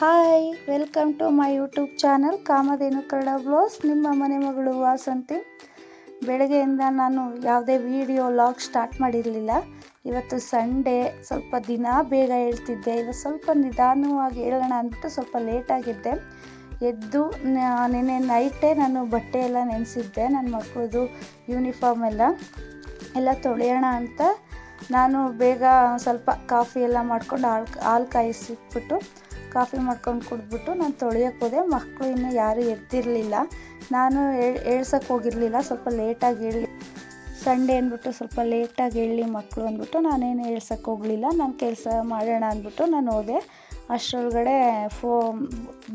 Hi, welcome to my YouTube channel Kamadhenu Kannada blogs. ನಿಮ್ಮ ಮನೆ ಮಗಳು ವಾಸಂತಿ. ಬೆಳಗ್ಗೆಯಿಂದ ನಾನು ಯಾವುದೇ ವಿಡಿಯೋ ಲಾಗ್ ಸ್ಟಾರ್ಟ್ ಮಾಡಿರಲಿಲ್ಲ. ಇವತ್ತು ಸಂಡೇ, ಸ್ವಲ್ಪ ದಿನ ಬೇಗ ಹೇಳ್ತಿದ್ದೆ. ಇವತ್ತು ಸ್ವಲ್ಪ ನಿಧಾನವಾಗಿ ಹೇಳೋಣ ಅಂದ್ಬಿಟ್ಟು ಸ್ವಲ್ಪ ಲೇಟಾಗಿದ್ದೆ ಎದ್ದು ನೆನೆ ನೈಟೇ ನಾನು ಬಟ್ಟೆ ಎಲ್ಲ ನೆನೆಸಿದ್ದೆ. ನನ್ನ ಮಕ್ಕಳದು ಯೂನಿಫಾರ್ಮ್ ಎಲ್ಲ. ಎಲ್ಲ ತೊಳೆಯೋಣ ಅಂತ ನಾನು ಬೇಗ ಸ್ವಲ್ಪ ಕಾಫಿ ಎಲ್ಲ ಮಾಡ್ಕೊಂಡು ಹಾಲು ಹಾಲು ಕಾಯಿಸಿಟ್ಬಿಟ್ಟು ಕಾಫಿ ಮಾಡ್ಕೊಂಡು ಕುಡಿದ್ಬಿಟ್ಟು ನಾನು ತೊಳೆಯೋಕ್ಕೆ ಹೋದೆ. ಮಕ್ಕಳು ಇನ್ನೂ ಯಾರೂ ಎದ್ದಿರಲಿಲ್ಲ. ನಾನು ಏಳ್ಸೋಕ್ಕೆ ಹೋಗಿರಲಿಲ್ಲ. ಸ್ವಲ್ಪ ಲೇಟಾಗಿ ಹೇಳಿ ಸಂಡೇ ಅಂದ್ಬಿಟ್ಟು ಸ್ವಲ್ಪ ಲೇಟಾಗಿ ಹೇಳಿ ಮಕ್ಕಳು ಅಂದ್ಬಿಟ್ಟು ನಾನೇನು ಹೇಳ್ಸಕ್ಕೆ ಹೋಗಲಿಲ್ಲ. ನಾನು ಕೆಲಸ ಮಾಡೋಣ ಅಂದ್ಬಿಟ್ಟು ನಾನು ಹೋದೆ. ಅಷ್ಟರೊಳಗಡೆ ಫೋ,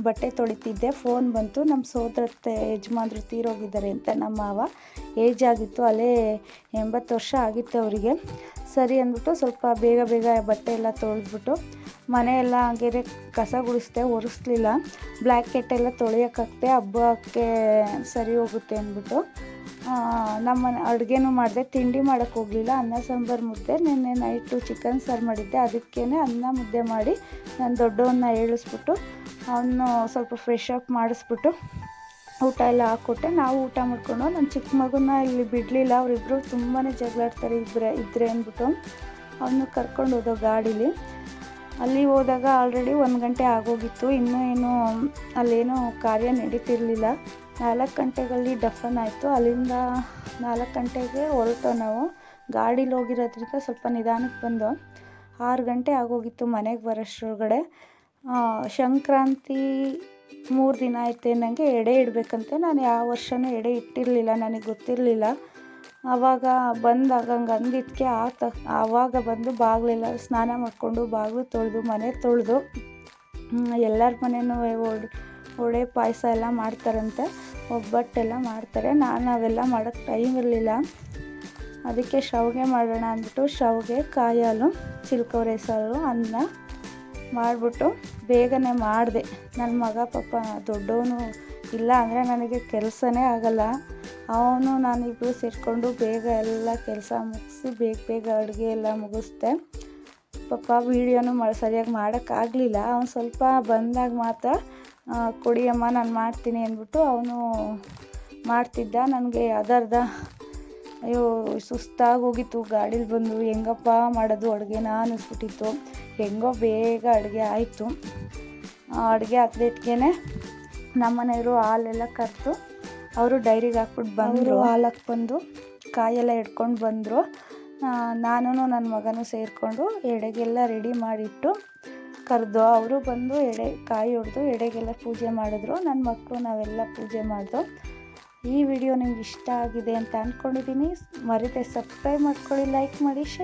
ಬಟ್ಟೆ ತೊಳಿತಿದ್ದೆ. ಫೋನ್ ಬಂತು. ನಮ್ಮ ಸೋದರತ್ತೆ ಯಜಮಾನ್ರು ತೀರೋಗಿದ್ದಾರೆ ಅಂತ ನಮ್ಮ ಮಾವ. ಏಜ್ ಆಗಿತ್ತು. ಅಲ್ಲೇ ಎಂಬತ್ತು ವರ್ಷ ಆಗಿತ್ತು ಅವರಿಗೆ. ಸರಿ ಅಂದ್ಬಿಟ್ಟು ಸ್ವಲ್ಪ ಬೇಗ ಬೇಗ ಬಟ್ಟೆ ಎಲ್ಲ ತೊಳೆದ್ಬಿಟ್ಟು ಮನೆಯೆಲ್ಲ ಹಾಗೆ ಕಸ ಗುಡಿಸ್ದೆ, ಒರೆಸ್ಲಿಲ್ಲ. ಬ್ಲ್ಯಾಕ್ ಕೆಟ್ಟೆಲ್ಲ ತೊಳೆಯೋಕ್ಕಾಗ್ತೆ ಹಬ್ಬಕ್ಕೆ ಸರಿ ಹೋಗುತ್ತೆ ಅಂದ್ಬಿಟ್ಟು ನಮ್ಮ ಅಡುಗೆನೂ ಮಾಡಿದೆ. ತಿಂಡಿ ಮಾಡೋಕ್ಕೆ ಹೋಗಲಿಲ್ಲ. ಅನ್ನ ಸಾಂಬಾರು ಮುದ್ದೆ, ನಿನ್ನೆ ನೈಟು ಚಿಕನ್ ಸಾರು ಮಾಡಿದ್ದೆ. ಅದಕ್ಕೇ ಅನ್ನ ಮುದ್ದೆ ಮಾಡಿ ನಾನು ದೊಡ್ಡವನ್ನ ಏಳಿಸ್ಬಿಟ್ಟು, ಅವನು ಸ್ವಲ್ಪ ಫ್ರೆಶ್ ಅಪ್ ಮಾಡಿಸ್ಬಿಟ್ಟು ಊಟ ಎಲ್ಲ ಹಾಕ್ಕೊಟ್ಟೆ. ನಾವು ಊಟ ಮಾಡ್ಕೊಂಡು ನನ್ನ ಚಿಕ್ಕ ಮಗುನ ಇಲ್ಲಿ ಬಿಡಲಿಲ್ಲ. ಅವರಿಬ್ಬರು ತುಂಬಾ ಜಗಳಾಡ್ತಾರೆ ಇಬ್ಬರೇ ಇದ್ದರೆ ಅಂದ್ಬಿಟ್ಟು. ಅವನು ಕರ್ಕೊಂಡು ಹೋದೋ ಗಾಡೀಲಿ. ಅಲ್ಲಿ ಹೋದಾಗ ಆಲ್ರೆಡಿ ಒಂದು ಗಂಟೆ ಆಗೋಗಿತ್ತು. ಇನ್ನೂ ಏನು, ಅಲ್ಲೇನೋ ಕಾರ್ಯ ನಡೀತಿರ್ಲಿಲ್ಲ. ನಾಲ್ಕು ಗಂಟೆಗಳಲ್ಲಿ ಡಫನ್ ಆಯಿತು. ಅಲ್ಲಿಂದ ನಾಲ್ಕು ಗಂಟೆಗೆ ಹೊರಟೋ ನಾವು. ಗಾಡೀಲಿ ಹೋಗಿರೋದ್ರಿಂದ ಸ್ವಲ್ಪ ನಿಧಾನಕ್ಕೆ ಬಂದು ಆರು ಗಂಟೆ ಆಗೋಗಿತ್ತು ಮನೆಗೆ ಬರೋಷ್ಟ್ರೊಳಗಡೆ. ಸಂಕ್ರಾಂತಿ ಮೂರು ದಿನ ಆಯಿತು ನನಗೆ ಎಡೆ ಇಡಬೇಕಂತೆ. ನಾನು ಯಾವ ವರ್ಷವೂ ಎಡೆ ಇಟ್ಟಿರಲಿಲ್ಲ, ನನಗೆ ಗೊತ್ತಿರಲಿಲ್ಲ. ಆವಾಗ ಬಂದಾಗ ಹಂಗೆ ಅಂದಿದ್ದಕ್ಕೆ ಆತ ಆವಾಗ ಬಂದು ಬಾಗಿಲೆಲ್ಲ ಸ್ನಾನ ಮಾಡಿಕೊಂಡು ಬಾಗಿಲು ತೊಳೆದು ಮನೆ ತೊಳೆದು ಎಲ್ಲರ ಮನೆಯೂ ಒಡೆ ಒಡೆ ಪಾಯಸ ಎಲ್ಲ ಮಾಡ್ತಾರಂತೆ. ಒಬ್ಬಟ್ಟೆಲ್ಲ ಮಾಡ್ತಾರೆ. ನಾನು ಅವೆಲ್ಲ ಮಾಡೋಕ್ಕೆ ಟೈಮ್ ಇರಲಿಲ್ಲ. ಅದಕ್ಕೆ ಶಾವಿಗೆ ಮಾಡೋಣ ಅಂದ್ಬಿಟ್ಟು, ಶಾವಿಗೆ ಕಾಯಿ ಹಾಲು ಚಿಲ್ಕವ್ರೆ ಸಾರು ಅನ್ನ ಮಾಡಿಬಿಟ್ಟು ಬೇಗನೆ ಮಾಡಿದೆ. ನನ್ನ ಮಗ ಪಾಪ ದೊಡ್ಡವನು ಇಲ್ಲ ಅಂದರೆ ನನಗೆ ಕೆಲಸನೇ ಆಗಲ್ಲ. ಅವನು ನಾನಿಬ್ಬರು ಸೇರಿಕೊಂಡು ಬೇಗ ಎಲ್ಲ ಕೆಲಸ ಮುಗಿಸಿ ಬೇಗ ಬೇಗ ಅಡುಗೆ ಎಲ್ಲ ಮುಗಿಸ್ದೆ. ಪಾಪ ವೀಡಿಯೋನು ಮ, ಸರಿಯಾಗಿ ಮಾಡೋಕ್ಕಾಗಲಿಲ್ಲ ಅವನು ಸ್ವಲ್ಪ ಬಂದಾಗ ಮಾತ್ರ ಕೊಡಿಯಮ್ಮ ನಾನು ಮಾಡ್ತೀನಿ ಅಂದ್ಬಿಟ್ಟು ಅವನು ಮಾಡ್ತಿದ್ದ. ನನಗೆ ಅದರ್ಧ ಅಯ್ಯೋ ಸುಸ್ತಾಗಿ ಹೋಗಿತ್ತು ಗಾಡೀಲಿ ಬಂದು ಹೆಂಗಪ್ಪ ಮಾಡೋದು? ಅಡುಗೆನ ಅನ್ನಿಸ್ಬಿಟ್ಟಿತ್ತು ಹೆಂಗೋ ಬೇಗ ಅಡುಗೆ ಆಯಿತು. ಅಡುಗೆ ಹಾಕ್ದಿಟ್ಗೆ ನಮ್ಮ ಮನೆಯವರು ಹಾಲೆಲ್ಲ ಕರೆದು ಅವರು ಡೈರಿಗೆ ಹಾಕ್ಬಿಟ್ಟು ಬಂದರು. ಹಾಲಕ್ಕೆ ಬಂದು ಕಾಯೆಲ್ಲ ಹಿಡ್ಕೊಂಡು ಬಂದರು. ನಾನು ನನ್ನ ಮಗನೂ ಸೇರಿಕೊಂಡು ಎಡೆಗೆಲ್ಲ ರೆಡಿ ಮಾಡಿಟ್ಟು ಕರೆದು ಅವರು ಬಂದು ಎಡೆ, ಕಾಯಿ ಹೊಡೆದು ಎಡೆಗೆಲ್ಲ ಪೂಜೆ ಮಾಡಿದ್ರು. ನನ್ನ ಮಕ್ಕಳು ನಾವೆಲ್ಲ ಪೂಜೆ ಮಾಡಿದ್ರು ಈ ವಿಡಿಯೋ ನಿಮ್ಗೆ ಇಷ್ಟ ಆಗಿದೆ ಅಂತ ಅಂದ್ಕೊಂಡಿದ್ದೀನಿ. ಮರಿದೆ ಸಬ್ಸ್ಕ್ರೈಬ್ ಮಾಡ್ಕೊಳ್ಳಿ ಲೈಕ್ ಮಾಡಿ ಶೇರ್